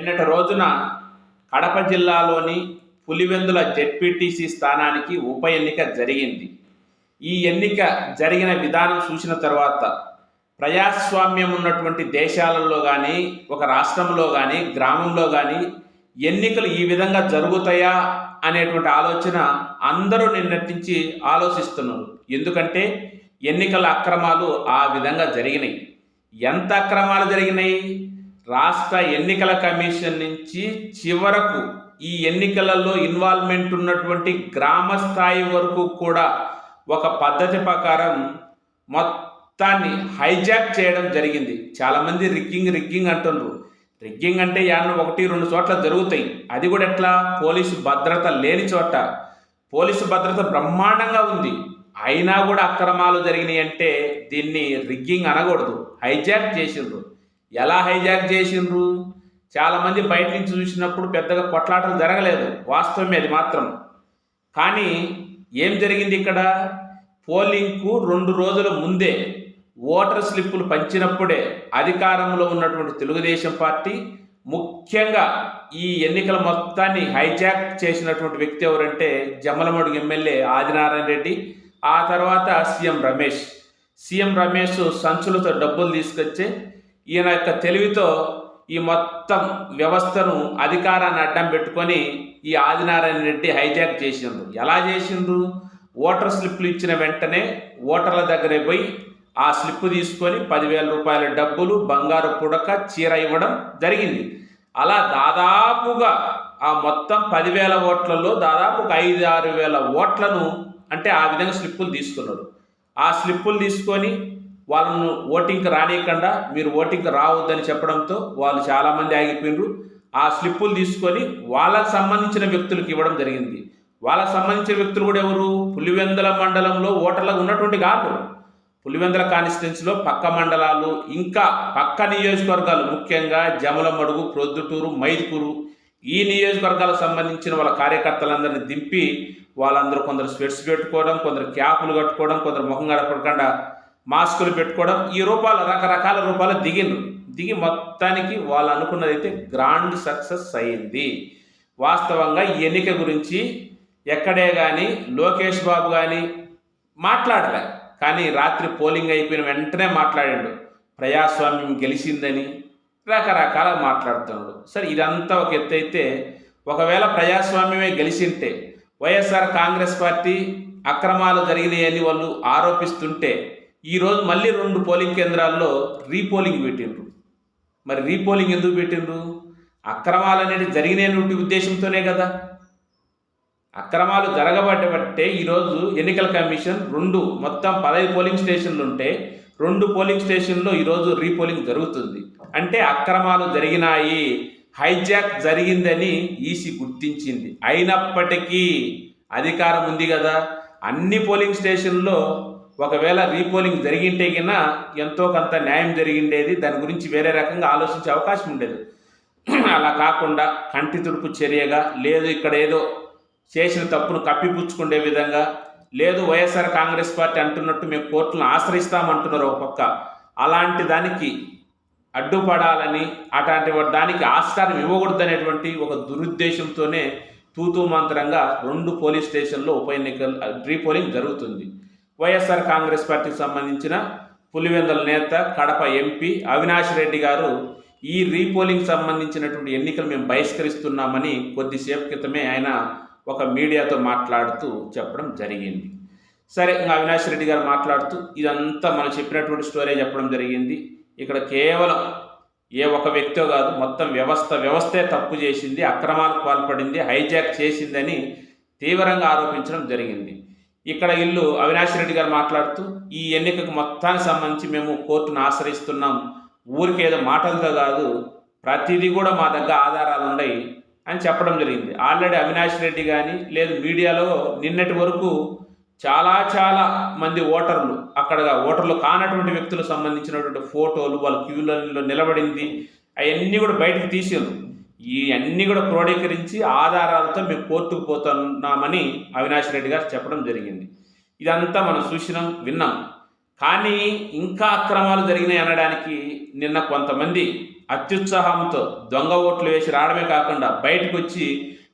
నిన్నటి రోజున కడప జిల్లాలోని పులివెందుల జెడ్పీటీసీ స్థానానికి ఉప ఎన్నిక జరిగింది. ఈ ఎన్నిక జరిగిన విధానం చూసిన తర్వాత ప్రజాస్వామ్యం ఉన్నటువంటి దేశాలలో కానీ ఒక రాష్ట్రంలో కానీ గ్రామంలో కానీ ఎన్నికలు ఈ విధంగా జరుగుతాయా అనేటువంటి ఆలోచన అందరూ నిన్నటించి ఆలోచిస్తున్నారు. ఎందుకంటే ఎన్నికల అక్రమాలు ఆ విధంగా జరిగినాయి. ఎంత అక్రమాలు జరిగినాయి? రాష్ట్ర ఎన్నికల కమిషన్ నుంచి చివరకు ఈ ఎన్నికలలో ఇన్వాల్వ్మెంట్ ఉన్నటువంటి గ్రామ స్థాయి వరకు కూడా ఒక పద్ధతి ప్రకారం మొత్తాన్ని హైజాక్ చేయడం జరిగింది. చాలామంది రిగ్గింగ్ రిగ్గింగ్ అంటున్నారు రిగ్గింగ్ అంటే యాన్న ఒకటి రెండు చోట్ల జరుగుతాయి. అది కూడా ఎట్లా? పోలీసు భద్రత లేని చోట. పోలీసు భద్రత బ్రహ్మాండంగా ఉంది. అయినా కూడా అక్రమాలు జరిగినాయి అంటే దీన్ని రిగ్గింగ్ అనకూడదు. హైజాక్ చేసిండ్రు. ఎలా హైజాక్ చేసిండ్రు? చాలామంది బయట నుంచి చూసినప్పుడు పెద్దగా కొట్లాటలు జరగలేదు వాస్తవమే అది మాత్రం. కానీ ఏం జరిగింది ఇక్కడ? పోలింగ్కు రెండు రోజుల ముందే ఓటర్ స్లిప్పులు పంచినప్పుడే అధికారంలో ఉన్నటువంటి తెలుగుదేశం పార్టీ ముఖ్యంగా ఈ ఎన్నికల మొత్తాన్ని హైజాక్ చేసినటువంటి వ్యక్తి ఎవరంటే జమలమడుగు ఎమ్మెల్యే ఆదినారాయణ రెడ్డి ఆ తర్వాత సీఎం రమేష్. సీఎం రమేష్ సంచులతో డబ్బులు తీసుకొచ్చే ఈయన యొక్క తెలివితో ఈ మొత్తం వ్యవస్థను అధికారాన్ని అడ్డం పెట్టుకొని ఈ ఆదినారాయణ రెడ్డి హైజాక్ చేసిండ్రు. ఎలా చేసిండ్రు? ఓటర్ స్లిప్లు ఇచ్చిన వెంటనే ఓటర్ల దగ్గరే పోయి ఆ స్లిప్ తీసుకొని పదివేల రూపాయల డబ్బులు బంగారు పుడక చీర ఇవ్వడం జరిగింది. అలా దాదాపుగా ఆ మొత్తం పదివేల ఓట్లలో దాదాపు ఒక ఐదు ఆరు వేల ఓట్లను అంటే ఆ విధంగా స్లిప్పులు తీసుకున్నారు. ఆ స్లిప్పులు తీసుకొని వాళ్ళను ఓటింగ్కి రానియకుండా మీరు ఓటింగ్కి రావద్దని చెప్పడంతో వాళ్ళు చాలామంది ఆగిపోయినరు ఆ స్లిప్పులు తీసుకొని వాళ్ళకు సంబంధించిన వ్యక్తులకు ఇవ్వడం జరిగింది. వాళ్ళకు సంబంధించిన వ్యక్తులు కూడా ఎవరు? పులివెందుల మండలంలో ఓటర్లకు ఉన్నటువంటి కాదు. పులివెందుల కాన్స్టిట్యున్సీలో పక్క మండలాలు ఇంకా పక్క నియోజకవర్గాలు ముఖ్యంగా జమలమడుగు ప్రొద్దుటూరు మైదుకూరు ఈ నియోజకవర్గాలకు సంబంధించిన వాళ్ళ కార్యకర్తలందరినీ దింపి వాళ్ళందరూ కొందరు స్వెట్స్ పెట్టుకోవడం కొందరు క్యాపులు కట్టుకోవడం కొందరు ముఖం గడపకుండా మాస్కులు పెట్టుకోవడం ఈ రూపాలు రకరకాల రూపాలు దిగిండ్రు. దిగి మొత్తానికి వాళ్ళు అనుకున్నదైతే గ్రాండ్ సక్సెస్ అయింది వాస్తవంగా ఈ ఎన్నిక గురించి ఎక్కడే కానీ లోకేష్ బాబు కానీ మాట్లాడలే. కానీ రాత్రి పోలింగ్ అయిపోయిన వెంటనే మాట్లాడాడు. ప్రజాస్వామ్యం గెలిచిందని రకరకాల మాట్లాడుతున్నాడు సరే ఇదంతా ఒక ఎత్తు అయితే ఒకవేళ ప్రజాస్వామ్యమే గెలిచింటే వైఎస్ఆర్ కాంగ్రెస్ పార్టీ అక్రమాలు జరిగినాయని వాళ్ళు ఆరోపిస్తుంటే ఈరోజు మళ్ళీ రెండు పోలింగ్ కేంద్రాల్లో రీపోలింగ్ పెట్టిండ్రు. మరి రీపోలింగ్ ఎందుకు పెట్టిండ్రు? అక్రమాలు అనేది జరిగినటువంటి ఉద్దేశంతోనే కదా. అక్రమాలు జరగబట్టబట్టే ఈరోజు ఎన్నికల కమిషన్ రెండు మొత్తం పదహైదు పోలింగ్ స్టేషన్లు ఉంటే రెండు పోలింగ్ స్టేషన్లో ఈరోజు రీపోలింగ్ జరుగుతుంది. అంటే అక్రమాలు జరిగినాయి హైజాక్ జరిగిందని ఈసీ గుర్తించింది. అయినప్పటికీ అధికారం ఉంది కదా. అన్ని పోలింగ్ స్టేషన్లో ఒకవేళ రీపోలింగ్ జరిగింటే కింద ఎంతో కొంత న్యాయం జరిగిండేది. దాని గురించి వేరే రకంగా ఆలోచించే అవకాశం ఉండేది. అలా కాకుండా కంటి తుడుపు చర్యగా లేదు ఇక్కడ ఏదో చేసిన తప్పును కప్పిపుచ్చుకునే విధంగా లేదు వైఎస్ఆర్ కాంగ్రెస్ పార్టీ అంటున్నట్టు మేము కోర్టులను ఆశ్రయిస్తామంటున్నారు ఒక పక్క. అలాంటి దానికి అడ్డుపడాలని అట్లాంటి దానికి ఆస్కారం ఇవ్వకూడదనేటువంటి ఒక దురుద్దేశంతోనే తూతూ మంత్రంగా రెండు పోలీస్ స్టేషన్లో ఉప ఎన్నికలు రీపోలింగ్ జరుగుతుంది. వైఎస్ఆర్ కాంగ్రెస్ పార్టీకి సంబంధించిన పులివెందుల నేత కడప ఎంపీ అవినాష్ రెడ్డి గారు ఈ రీపోలింగ్ సంబంధించినటువంటి ఎన్నికలు మేము బహిష్కరిస్తున్నామని కొద్దిసేపు క్రితమే ఆయన ఒక మీడియాతో మాట్లాడుతూ చెప్పడం జరిగింది. సరే ఇంకా అవినాష్ రెడ్డి గారు మాట్లాడుతూ ఇదంతా మనం చెప్పినటువంటి స్టోరీ చెప్పడం జరిగింది. ఇక్కడ కేవలం ఏ ఒక వ్యక్తో కాదు మొత్తం వ్యవస్థ వ్యవస్థే తప్పు చేసింది అక్రమాలకు పాల్పడింది హైజాక్ చేసిందని తీవ్రంగా ఆరోపించడం జరిగింది. ఇక్కడ ఇల్లు అవినాష్ రెడ్డి గారు మాట్లాడుతూ ఈ ఎన్నికకు మొత్తానికి సంబంధించి మేము కోర్టును ఆశ్రయిస్తున్నాం. ఊరికి ఏదో మాటలతో కాదు ప్రతిదీ కూడా మా దగ్గర ఆధారాలు ఉన్నాయి అని చెప్పడం జరిగింది. ఆల్రెడీ అవినాష్ రెడ్డి కానీ లేదు మీడియాలో నిన్నటి వరకు చాలా చాలా మంది ఓటర్లు అక్కడ ఓటర్లు కానటువంటి వ్యక్తులకు సంబంధించినటువంటి ఫోటోలు వాళ్ళ క్యూలలో నిలబడింది అవన్నీ కూడా బయటకు తీసారు ఈ అన్నీ కూడా క్రోడీకరించి ఆధారాలతో మేము కోర్టుకు పోతున్నామని అవినాష్ రెడ్డి గారు చెప్పడం జరిగింది. ఇదంతా మనం చూసినాం విన్నాం. కానీ ఇంకా అక్రమాలు జరిగినాయి అనడానికి నిన్న కొంతమంది అత్యుత్సాహంతో దొంగ ఓట్లు వేసి రావడమే కాకుండా బయటకు వచ్చి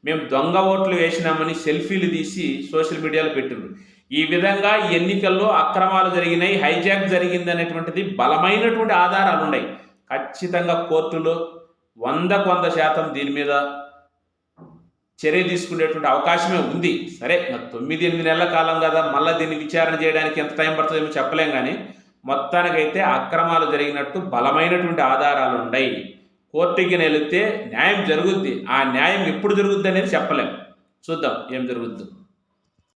మేము దొంగ ఓట్లు వేసినామని సెల్ఫీలు తీసి సోషల్ మీడియాలో పెట్టిండ్రు. ఈ విధంగా ఈ ఎన్నికల్లో అక్రమాలు జరిగినాయి హైజాక్ జరిగింది అనేటువంటిది బలమైనటువంటి ఆధారాలు ఉన్నాయి ఖచ్చితంగా కోర్టులో వందకు వంద శాతం దీని మీద చర్య తీసుకునేటువంటి అవకాశమే ఉంది. సరే మరి తొమ్మిది ఎనిమిది నెలల కాలం కదా మళ్ళీ దీన్ని విచారణ చేయడానికి ఎంత టైం పడుతుందేమో చెప్పలేం కానీ మొత్తానికైతే అక్రమాలు జరిగినట్టు బలమైనటువంటి ఆధారాలు ఉన్నాయి. కోర్టుకి వెళితే న్యాయం జరుగుద్ది. ఆ న్యాయం ఎప్పుడు జరుగుద్ది అనేది చెప్పలేం. చూద్దాం ఏం జరుగుద్దు.